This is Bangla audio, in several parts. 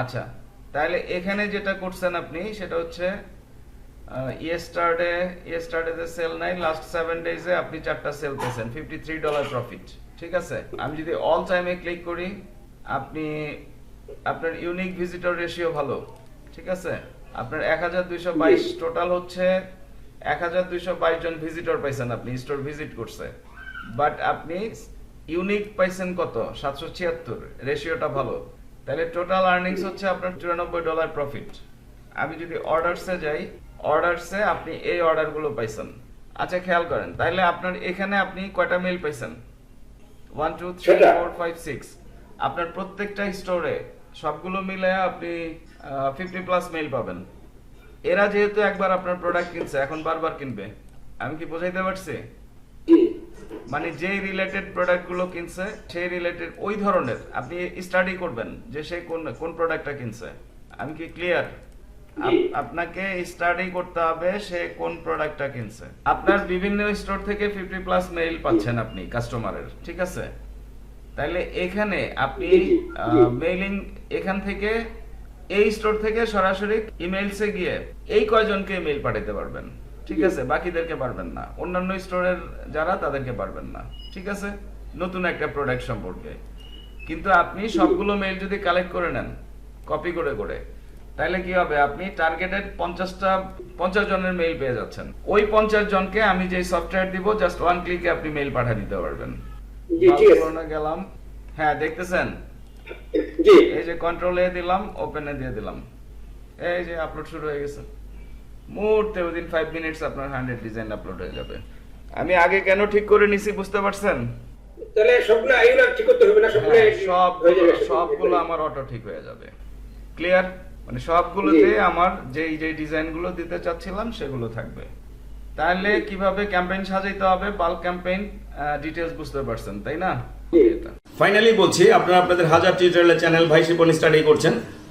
আচ্ছা তাহলে এখানে যেটা করছেন আপনি সেটা হচ্ছে ইয়েস্টারডে ইয়েস্টারডে সেল নাই লাস্ট সেভেন ডেজে আপনি চারটা সেল পেয়েছেন ফিফটি থ্রি ডলার প্রফিট ঠিক আছে? আমি যদি অল টাইমে ক্লিক করি আপনি আপনার ইউনিক ভিজিটর রেশিও ভালো ঠিক আছে? আপনার এক হাজার দুইশো বাইশ টোটাল হচ্ছে এক হাজার দুইশো বাইশ জন ভিজিটর পাইছেন আপনি স্টোর ভিজিট করছে। বাট আপনি ইউনিক পাইছেন কত? সাতশো ছিয়াত্তর রেশিওটা ভালো। তাহলে টোটাল আর্নিংস হচ্ছে আপনার চুরানব্বই ডলার প্রফিট আমি যদি অর্ডারসে যাই অর্ডারসে আপনি এই অর্ডারগুলো পাইছেন। আচ্ছা খেয়াল করেন তাহলে আপনার এখানে আপনি কয়টা মেল পাইছেন? One two three. Four five six আপনার প্রত্যেকটা স্টোরে সবগুলো মিলে আপনি ফিফটি প্লাস মেল পাবেন। এরা যেহেতু একবার আপনার প্রোডাক্ট কিনছে এখন বারবার কিনবে। আমি কি বোঝাইতে পারছি? মানে যে রিলেটেড প্রোডাক্টগুলো কিনছে সেই রিলেটেড ওই ধরনের। আপনি স্টাডি করবেন যে সে কোন কোন প্রোডাক্টটা কিনছে। আমি কি ক্লিয়ার আপনাকে স্টাডি করতে হবে সে কোন প্রোডাক্টটা কিনছে। আপনার বিভিন্ন স্টোর থেকে ফিফটি প্লাস মেইল পাচ্ছেন আপনি কাস্টমারের ঠিক আছে? তাহলে এখানে আপনি। মেইলিং এখান থেকে এই স্টোর থেকে সরাসরি ইমেইলসে গিয়ে এই কয়জনকে মেইল পাঠাতে পারবেন? ঠিক আছে বাকিদেরকে পারবেন না। অন্যান্য স্টোরের যারা তাদেরকে পারবেন না। ঠিক আছে? নতুন একটা প্রোডাক্ট সম্পর্কে। কিন্তু আপনি সবগুলো মেইল যদি কালেক্ট করে নেন কপি করে করে তাহলে কি হবে? আপনি টার্গেটেড পঞ্চাশটা পঞ্চাশ জনের মেইল পেয়ে যাচ্ছেন। ওই পঞ্চাশ জনকে আমি যে সফটওয়্যার দিব জাস্ট ওয়ান ক্লিকে আপনি মেইল পাঠিয়ে দিতে পারবেন। গেলাম। হ্যাঁ দেখতেছেন? জি। এই যে কন্ট্রোল এ দিলাম ওপেন এ দিয়ে দিলাম। এই যে আপলোড শুরু হয়ে গেছে। মুহূর্তে উইদিন ফাইভ মিনিটস আপনার হান্ড্রেড ডিজাইন আপলোড হয়ে যাবে। আমি আগে কেন ঠিক করে নিছি বুঝতে পারছেন? তাহলে সবগুলো ঠিক করতে হবে না সবগুলো হ্যাঁ, হয়ে সবগুলো আমার অটো ঠিক হয়ে যাবে। ক্লিয়ার মানে সবগুলোতে আমার যেই যে ডিজাইনগুলো দিতে চাচ্ছিলাম সেগুলো থাকবে। তাহলে কীভাবে ক্যাম্পেইন সাজাইতে হবে? বাল্ক ক্যাম্পেইন ডিটেলস বুঝতে পারছেন তাই না? এটা। ফাইনালি বলছি আপনারা আপনাদের হাজার টিউটোরিয়ালের চ্যানেল ভাই শিপন স্টাডি করছেন।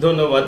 ধন্যবাদ